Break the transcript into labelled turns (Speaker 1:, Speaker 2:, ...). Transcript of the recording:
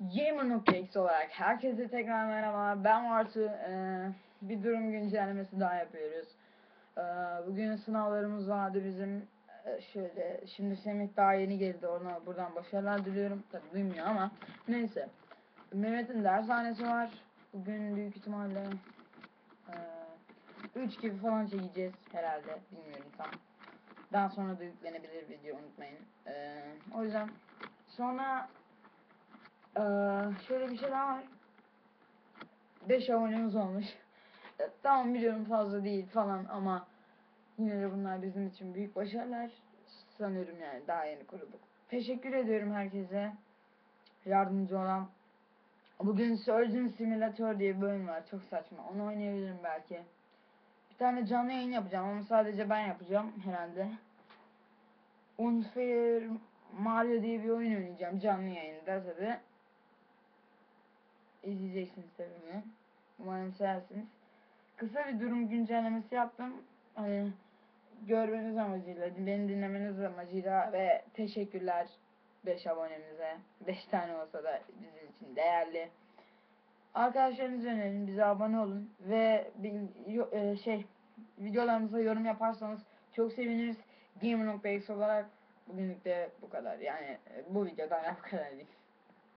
Speaker 1: Gamer.x olarak herkese tekrar merhaba. Ben Vartu. Ee, bir durum güncellemesi daha yapıyoruz. Ee, bugün sınavlarımız vardı bizim. Ee, şöyle, şimdi Semih daha yeni geldi. Ona buradan başarılar diliyorum. Tabi duymuyor ama. Neyse. Mehmet'in dershanesi var. Bugün büyük ihtimalle 3 gibi falan çekeceğiz herhalde. Bilmiyorum tam. Daha sonra da yüklenebilir video unutmayın. Ee, o yüzden sonra ee, şöyle bir şey daha var. 5 abonemiz olmuş. E, tamam biliyorum fazla değil falan ama yine de bunlar bizim için büyük başarılar. Sanıyorum yani daha yeni kurulduk. Teşekkür ediyorum herkese. Yardımcı olan. Bugün Surgeon Simulator diye bir oyun var. Çok saçma. Onu oynayabilirim belki. Bir tane canlı yayın yapacağım ama sadece ben yapacağım herhalde. Unfair Mario diye bir oyun oynayacağım canlı yayında tabi. İzleyeceksiniz tabi bunu. Umarım seversiniz. Kısa bir durum güncellemesi yaptım. Hani görmeniz amacıyla, beni dinlemeniz amacıyla ve teşekkürler 5 abonemize. 5 tane olsa da bizim için değerli. Arkadaşlarınızı önerin, bize abone olun ve e, şey videolarımıza yorum yaparsanız çok seviniriz. Gamer.x olarak bugünlük de bu kadar. Yani e, bu videodan bu kadar değil.